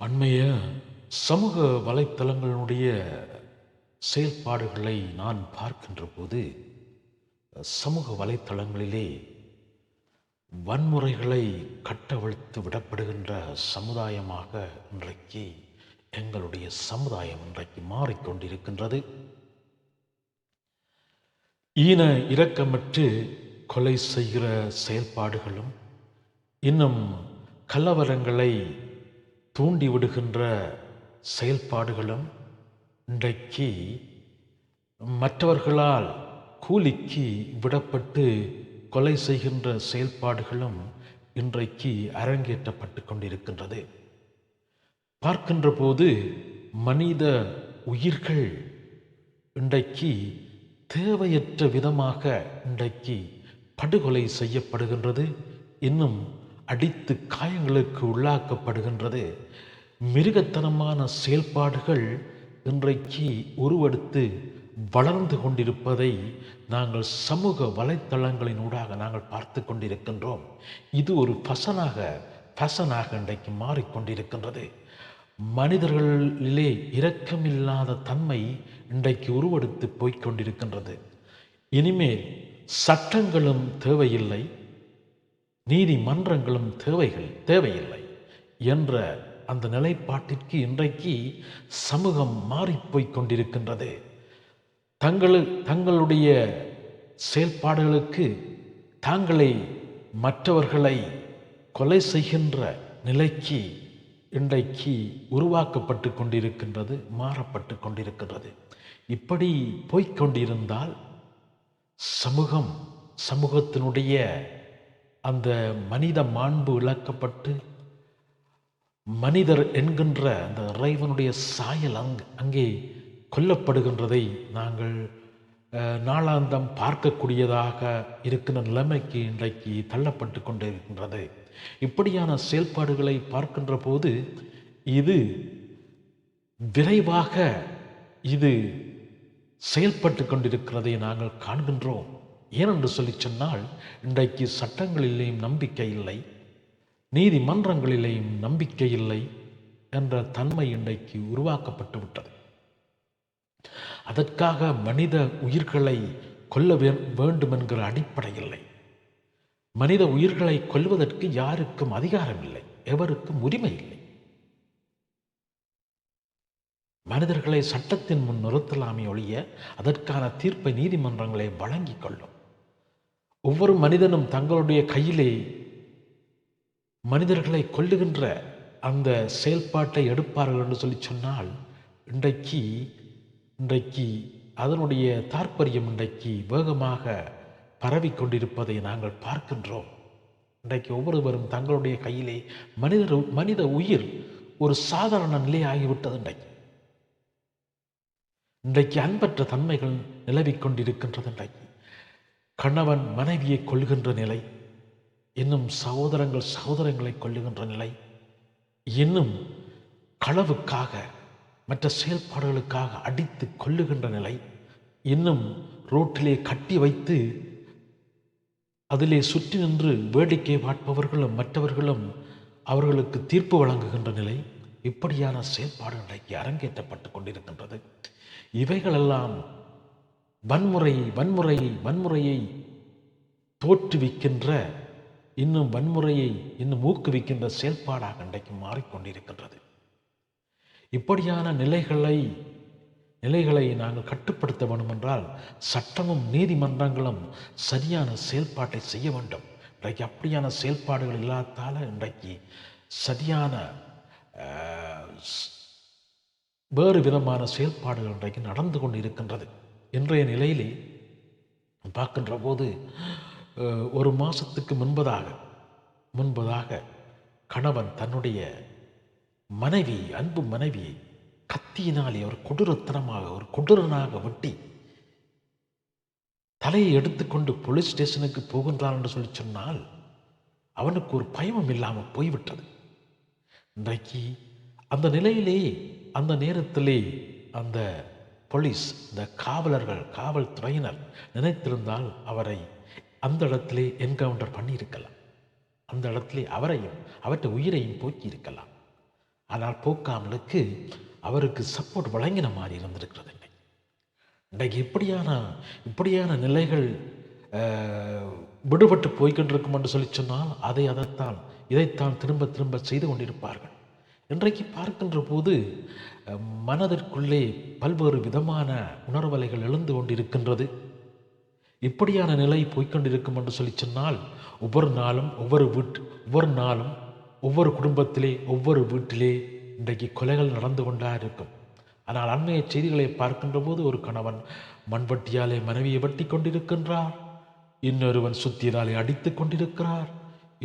அண்மைய சமூக வலைத்தளங்களுடைய செயல்பாடுகளை நான் பார்க்கின்ற போது சமூக வலைத்தளங்களிலே வன்முறைகளை கட்டவிழ்த்து விடப்படுகின்ற சமுதாயமாக இன்றைக்கு எங்களுடைய சமுதாயம் இன்றைக்கு மாறிக்கொண்டிருக்கின்றது. ஈன இரக்கமற்று கொலை செய்கிற செயல்பாடுகளும் இன்னும் கலவரங்களை தூண்டிவிடுகின்ற செயல்பாடுகளும் இன்றைக்கு மற்றவர்களால் கூலிக்கு விடப்பட்டு கொலை செய்கின்ற செயல்பாடுகளும் இன்றைக்கு அரங்கேற்றப்பட்டு கொண்டிருக்கின்றது. பார்க்கின்ற போது மனித உயிர்கள் இன்றைக்கு தேவையற்ற விதமாக இன்றைக்கு படுகொலை செய்யப்படுகின்றது. இன்னும் அடித்து காயங்களுக்கு உள்ளாக்கப்படுகின்றது. மிருகத்தனமான செயல்பாடுகள் இன்றைக்கு உருவெடுத்து வளர்ந்து கொண்டிருப்பதை நாங்கள் சமூக வலைத்தளங்களினூடாக நாங்கள் பார்த்து கொண்டிருக்கின்றோம். இது ஒரு ஃபசனாக ஃபேஷனாக இன்றைக்கு மாறிக்கொண்டிருக்கின்றது மனிதர்களிலே இரக்கமில்லாத தன்மை இன்றைக்கு உருவெடுத்து போய்க்கொண்டிருக்கின்றது இனிமேல் சட்டங்களும் தேவையில்லை. நீதிமன்றங்களும் தேவைகள் தேவையில்லை என்ற அந்த நிலைப்பாட்டிற்கு இன்றைக்கு சமூகம் மாறிப்போய் கொண்டிருக்கின்றது. தங்களு தங்களுடைய செயல்பாடுகளுக்கு தாங்களே மற்றவர்களை கொலை செய்கின்ற நிலைக்கு இன்றைக்கு உருவாக்கப்பட்டு கொண்டிருக்கின்றது மாறப்பட்டு கொண்டிருக்கின்றது. இப்படி போய்க்கொண்டிருந்தால் சமூகம் சமூகத்தினுடைய அந்த மனித மாண்பு இழக்கப்பட்டு மனிதர் என்கின்ற அந்த இறைவனுடைய சாயல் அங் அங்கே கொல்லப்படுகின்றதை நாங்கள் நாளாந்தம் பார்க்கக்கூடியதாக இருக்கின்ற நிலைமைக்கு இன்றைக்கு தள்ளப்பட்டு கொண்டிருக்கின்றது. இப்படியான செயல்பாடுகளை பார்க்கின்ற போது இது விரைவாக இது செயல்பட்டு கொண்டிருக்கிறதை நாங்கள் காண்கின்றோம். ஏனென்று சொல்லி சொன்னால் இன்றைக்கு சட்டங்களிலேயும் நம்பிக்கை இல்லை நீதிமன்றங்களிலேயும் நம்பிக்கை இல்லை என்ற தன்மை இன்றைக்கு உருவாக்கப்பட்டு விட்டது. அதற்காக மனித உயிர்களை கொல்ல வே- வேண்டும் என்கிற அடிப்படை இல்லை மனித உயிர்களை கொல்வதற்கு யாருக்கும் அதிகாரம் இல்லை எவருக்கும் உரிமை இல்லை. மனிதர்களை சட்டத்தின் முன் நிறுத்தலாமே ஒழிய அதற்கான தீர்ப்பை நீதிமன்றங்களை வழங்கிக் கொள்ளும். ஒவ்வொரு மனிதனும் தங்களுடைய கையிலே மனிதர்களை கொல்லுகின்ற அந்த செயல்பாட்டை எடுப்பார்கள் என்று சொல்லி சொன்னால் இன்றைக்கு இன்றைக்கு அதனுடைய தாற்பயம் இன்றைக்கு வேகமாக பரவிக் கொண்டிருப்பதை நாங்கள் பார்க்கின்றோம். இன்றைக்கு ஒவ்வொருவரும் தங்களுடைய கையிலே மனிதர் மனித உயிர் ஒரு சாதாரண நிலை ஆகிவிட்டது இன்றைக்கு. இன்றைக்கு அன்பற்ற தன்மைகள் நிலவிக் கொண்டிருக்கின்றது இன்றைக்கு. கணவன் மனைவியை கொள்கின்ற நிலை இன்னும் சகோதரங்கள் சகோதரங்களை கொள்ளுகின்ற நிலை இன்னும் களவுக்காக மற்ற செயல்பாடுகளுக்காக அடித்து கொள்ளுகின்ற நிலை இன்னும் ரோட்டிலே கட்டி வைத்து அதிலே சுற்றி நின்று வேடிக்கை பார்ப்பவர்களும் மற்றவர்களும் அவர்களுக்கு தீர்ப்பு வழங்குகின்ற நிலை இப்படியான செயல்பாடுகளை அரங்கேற்றப்பட்டு கொண்டிருக்கின்றது. இவைகளெல்லாம் வன்முறை வன்முறை வன்முறையை தோற்றுவிக்கின்ற இன்னும் வன்முறையை இன்னும் ஊக்குவிக்கின்ற செயல்பாடாக இன்றைக்கு மாறிக்கொண்டிருக்கின்றது. இப்படியான நிலைகளை நிலைகளை நாங்கள் கட்டுப்படுத்த வேண்டும் என்றால் சட்டமும் நீதிமன்றங்களும் சரியான செயல்பாட்டை செய்ய வேண்டும். இன்றைக்கு அப்படியான செயல்பாடுகள் இல்லாதால இன்றைக்கு சரியான வேறு விதமான செயல்பாடுகள் இன்றைக்கு நடந்து கொண்டு இருக்கின்றது இன்றைய நிலையிலே பார்க்கின்ற போது ஒரு மாதத்துக்கு முன்பதாக முன்பதாக கணவன் தன்னுடைய மனைவி அன்பு மனைவியை கத்தியினாலே ஒரு கொடூரத்தனமாக ஒரு கொடூரனாக வெட்டி தலையை எடுத்துக்கொண்டு போலீஸ் ஸ்டேஷனுக்கு போகின்றான் என்று சொல்லி சொன்னால் அவனுக்கு ஒரு பயமும் இல்லாமல் போய்விட்டது. இன்றைக்கு அந்த நிலையிலே அந்த நேரத்திலே அந்த போலீஸ் இந்த காவலர்கள் காவல்துறையினர் நினைத்திருந்தால் அவரை அந்த இடத்திலே என்கவுண்டர் பண்ணியிருக்கலாம். அந்த இடத்திலே அவரையும் அவற்றை உயிரையும் போக்கி இருக்கலாம் ஆனால் போக்காமலுக்கு அவருக்கு சப்போர்ட் வழங்கின மாதிரி இருந்திருக்கிறது இன்றைக்கு இப்படியான இப்படியான நிலைகள் விடுபட்டு போய்கொண்டிருக்கும் என்று சொல்லி சொன்னால் அதை அதைத்தான் இதைத்தான் திரும்ப திரும்ப செய்து கொண்டிருப்பார்கள். இன்றைக்கு பார்க்கின்ற போது மனதிற்குள்ளே பல்வேறு விதமான உணர்வலைகள் எழுந்து கொண்டிருக்கின்றது. இப்படியான நிலை போய்க்கொண்டிருக்கும் என்று சொல்லி சொன்னால் ஒவ்வொரு நாளும் ஒவ்வொரு வீட்டு ஒவ்வொரு நாளும் ஒவ்வொரு குடும்பத்திலே ஒவ்வொரு வீட்டிலே இன்றைக்கு கொலைகள் நடந்து கொண்டா இருக்கும். ஆனால் அண்மைய செய்திகளை பார்க்கின்ற போது ஒரு கணவன் மண்வட்டியாலே மனைவியை வெட்டி கொண்டிருக்கின்றார். இன்னொருவன் சுத்தியராலே அடித்து கொண்டிருக்கிறார்.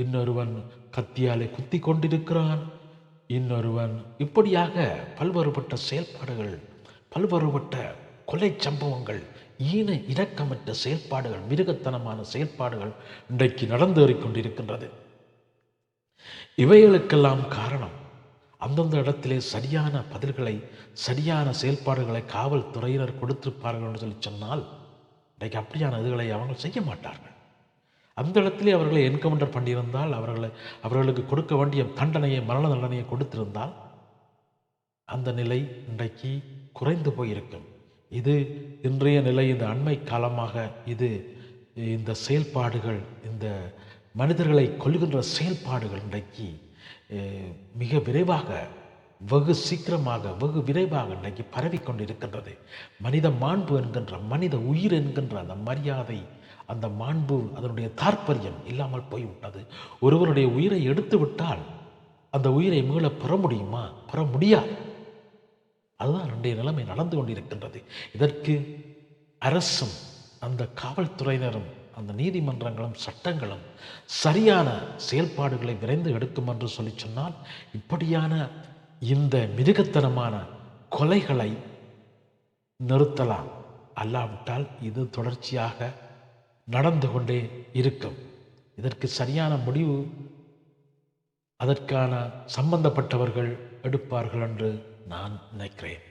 இன்னொருவன் கத்தியாலே குத்தி கொண்டிருக்கிறான். இன்னொருவன் இப்படியாக பல்வேறுபட்ட செயல்பாடுகள் பல்வேறுபட்ட கொலை சம்பவங்கள் ஈன இரக்கமற்ற செயல்பாடுகள் மிருகத்தனமான செயல்பாடுகள் இன்றைக்கு நடந்தேறிக் கொண்டிருக்கின்றது. இவைகளுக்கெல்லாம் காரணம் அந்தந்த இடத்திலே சரியான பதில்களை சரியான செயல்பாடுகளை காவல்துறையினர் கொடுத்திருப்பார்கள் என்று சொல்லி சொன்னால் இன்றைக்கு அப்படியான இதுகளை அவங்க செய்ய மாட்டார்கள். அந்த இடத்திலே அவர்களை என்கவுண்டர் பண்ணியிருந்தால் அவர்களை அவர்களுக்கு கொடுக்க வேண்டிய தண்டனையை மரண தண்டனையை கொடுத்திருந்தால் அந்த நிலை இன்றைக்கு குறைந்து போயிருக்கும். இது இன்றைய நிலை இந்த அண்மை காலமாக இது இந்த செயல்பாடுகள் இந்த மனிதர்களை கொள்கின்ற செயல்பாடுகள் இன்றைக்கு மிக விரைவாக வெகு சீக்கிரமாக வெகு விரைவாக இன்றைக்கு பரவிக்கொண்டிருக்கின்றது மனித மாண்பு என்கின்ற மனித உயிர் என்கின்ற அந்த மரியாதை அந்த மாண்பு அதனுடைய தாற்பயம் இல்லாமல் போய்விட்டது. ஒருவருடைய உயிரை எடுத்து விட்டால் அந்த உயிரை மீள பெற முடியுமா? பெற முடியாது. அதுதான் இன்றைய நிலைமை நடந்து கொண்டிருக்கின்றது. இதற்கு அரசும் அந்த காவல்துறையினரும் அந்த நீதிமன்றங்களும் சட்டங்களும் சரியான செயல்பாடுகளை விரைந்து எடுக்கும் என்று சொல்லி சொன்னால் இப்படியான இந்த மிருகத்தனமான கொலைகளை நிறுத்தலாம். அல்லாவிட்டால் இது தொடர்ச்சியாக நடந்து கொண்டே இருக்கும். இதற்கு சரியான முடிவு அதற்கான சம்பந்தப்பட்டவர்கள் எடுப்பார்கள் என்று நான் நினைக்கிறேன்.